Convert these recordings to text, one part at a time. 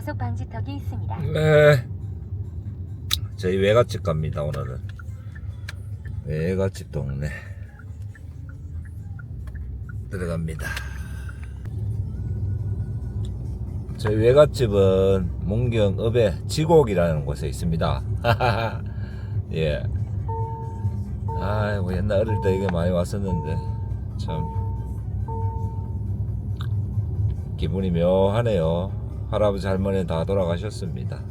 과속 방지턱이 있습니다. 네. 저희 외갓집 갑니다, 오늘은. 외갓집 동네. 들어갑니다. 저희 외갓집은 문경 읍의 지곡이라는 곳에 있습니다. 예. 아이고, 옛날 어릴 때 이게 많이 왔었는데, 참. 기분이 묘하네요. 할아버지 할머니 다 돌아가셨습니다.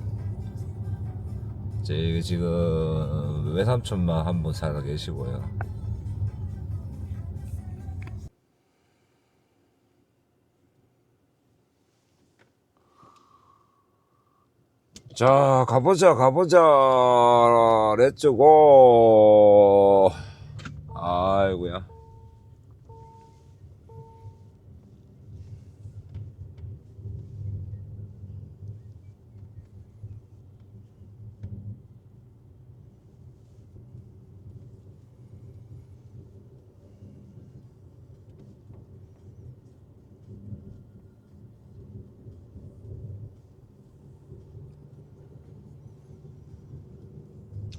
저희 지금 외삼촌만 한 분 살아 계시고요. 자, 가보자, 가보자. 렛츠고. 아이고야.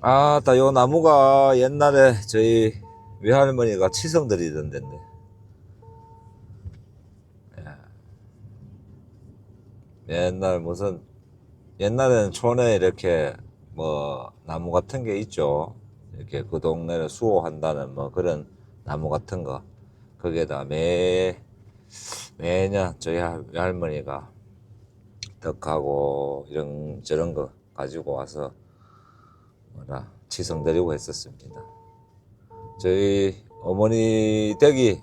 아, 따, 요 나무가 옛날에 저희 외할머니가 치성 들이던 데인데. 예. 옛날 무슨, 옛날에는 촌에 이렇게 뭐 나무 같은 게 있죠. 이렇게 그 동네를 수호한다는 뭐 그런 나무 같은 거. 거기에다 매, 매년 저희 할- 외할머니가 덕하고 이런 저런 거 가지고 와서 뭐라 치성드리고 했었습니다. 저희 어머니 댁이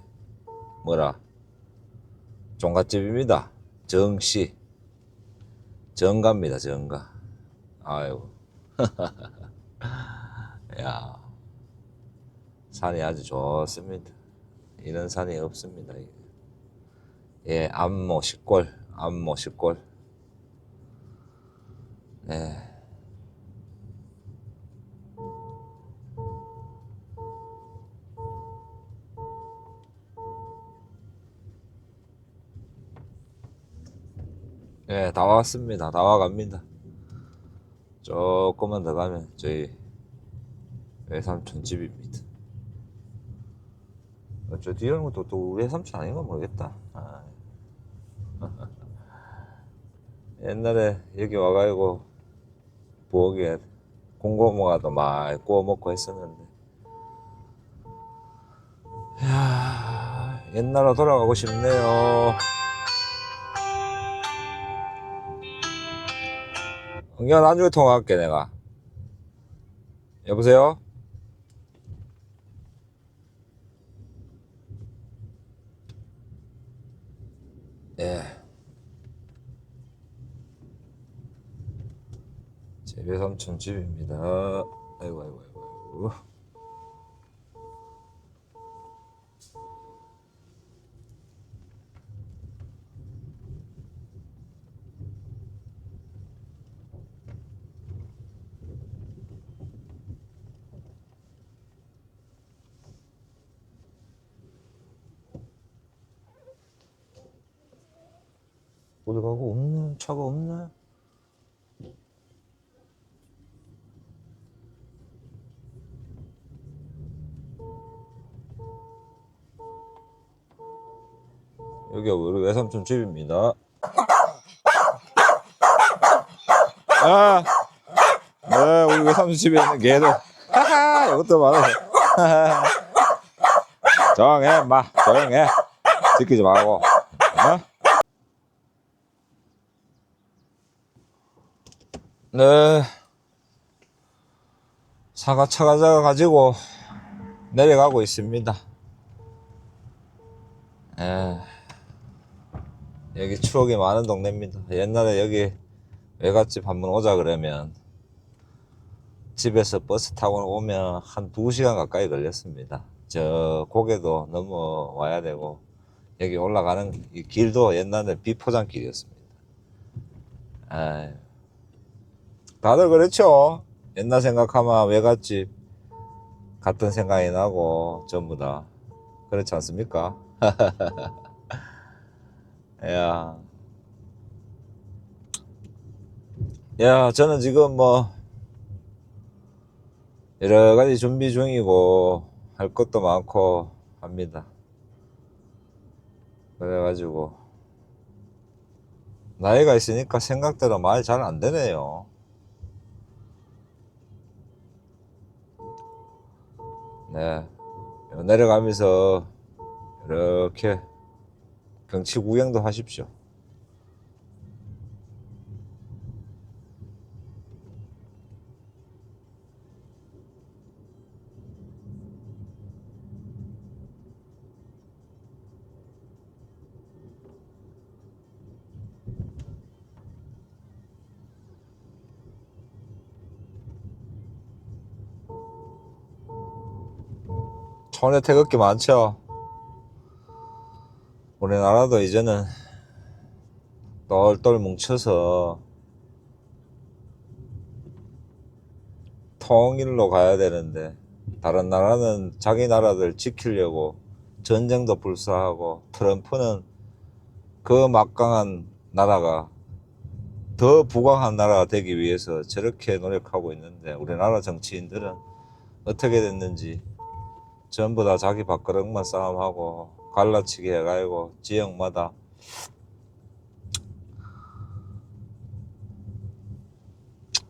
뭐라 종갓집입니다. 정씨 정가입니다. 정가. 아유, 야 산이 아주 좋습니다. 이런 산이 없습니다. 예, 안모 식골, 안모 식골. 네. 예, 다 왔습니다. 다 와갑니다. 조금만 더 가면 저희 외삼촌 집입니다. 어, 저 뒤에 것도 또 외삼촌 아닌가 모르겠다. 아. 옛날에 여기 와가지고 부엌에 공고모가도 많이 구워 먹고 했었는데. 이야, 옛날로 돌아가고 싶네요. 응연 나중에 통화할게 내가 여보세요? 예. 제 외삼촌 집입니다. 아이고 아이고 아이고. 아이고. 어디 가고 없네 차가 없네. 여기가 우리 외삼촌 집입니다. 아, 네, 우리 외삼촌 집에 있는 개도. 하하, 이것도 많아. 조용해, 마, 조용해. 지키지 말고. 어? 네. 사과차가 가지고 내려가고 있습니다. 예. 여기 추억이 많은 동네입니다. 옛날에 여기 외갓집 한번 오자 그러면 집에서 버스 타고 오면 한 두 시간 가까이 걸렸습니다. 저 고개도 넘어와야 되고 여기 올라가는 이 길도 옛날에 비포장 길이었습니다. 아유. 다들 그렇죠. 옛날 생각하면 외갓집 같은 생각이 나고 전부 다 그렇지 않습니까? 야 야, 저는 지금 뭐, 여러 가지 준비 중이고, 할 것도 많고 합니다. 그래가지고, 나이가 있으니까 생각대로 말 잘 안 되네요. 네. 내려가면서, 이렇게 경치 구경도 하십시오. 촌에 태극기 많죠. 우리나라도 이제는 똘똘 뭉쳐서 통일로 가야 되는데 다른 나라는 자기 나라들 지키려고 전쟁도 불사하고 트럼프는 그 막강한 나라가 더 부강한 나라가 되기 위해서 저렇게 노력하고 있는데 우리나라 정치인들은 어떻게 됐는지 전부 다 자기 밥그릇만 싸움하고 갈라치기 해가지고 지역마다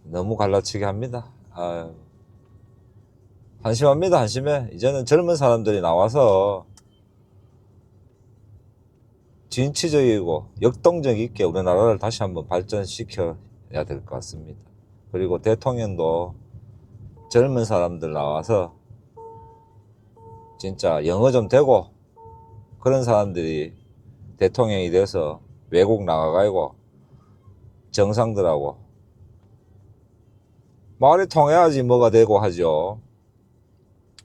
너무 갈라치기 합니다. 아유. 한심합니다, 한심해. 이제는 젊은 사람들이 나와서 진취적이고 역동적 있게 우리나라를 다시 한번 발전시켜야 될 것 같습니다. 그리고 대통령도 젊은 사람들 나와서 진짜 영어 좀 되고 그런 사람들이 대통령이 돼서 외국 나가가지고 정상들하고 말이 통해야지 뭐가 되고 하죠.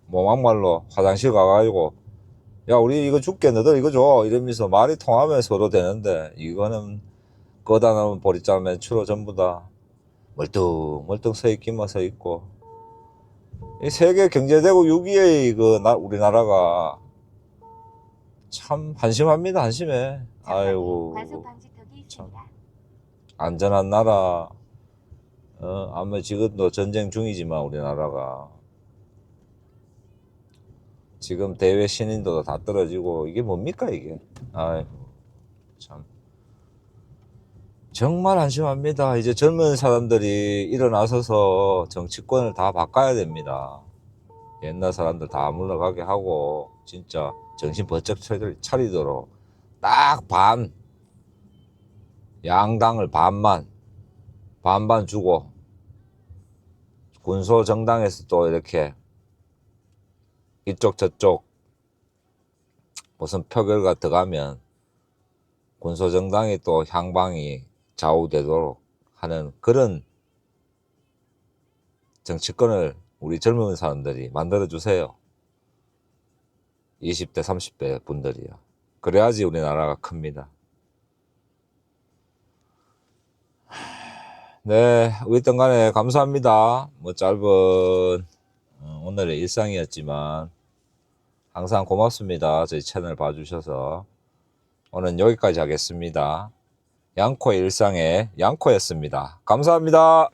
뭐 막말로 화장실 가가지고 야 우리 이거 줄게 너들 이거 줘 이러면서 말이 통하면 서로 되는데 이거는 거다 놓은 보리자면 주로 전부 다 멀뚱멀뚱 서 있기만 서 있고 이 세계 경제대국 6위의 그 나, 우리나라가 참 한심합니다 한심해. 아이고. 참. 안전한 나라. 어, 아마 지금도 전쟁 중이지만 우리나라가 지금 대외 신인도도 다 떨어지고 이게 뭡니까 이게? 아이고 참 정말 한심합니다. 이제 젊은 사람들이 일어나서서 정치권을 다 바꿔야 됩니다. 옛날 사람들 다 물러가게 하고 진짜 정신 번쩍 차리- 차리도록 딱 반 양당을 반만 반반 주고 군소 정당에서 또 이렇게 이쪽 저쪽 무슨 표결가 들어가면 군소 정당이 또 향방이 좌우되도록 하는 그런 정치권을 우리 젊은 사람들이 만들어 주세요. 20대, 30대 분들이요. 그래야지 우리나라가 큽니다. 네, 어쨌든 간에 감사합니다. 뭐 짧은 어, 오늘의 일상이었지만 항상 고맙습니다. 저희 채널 봐주셔서 오늘 여기까지 하겠습니다. 양코의 일상의 양코였습니다. 감사합니다.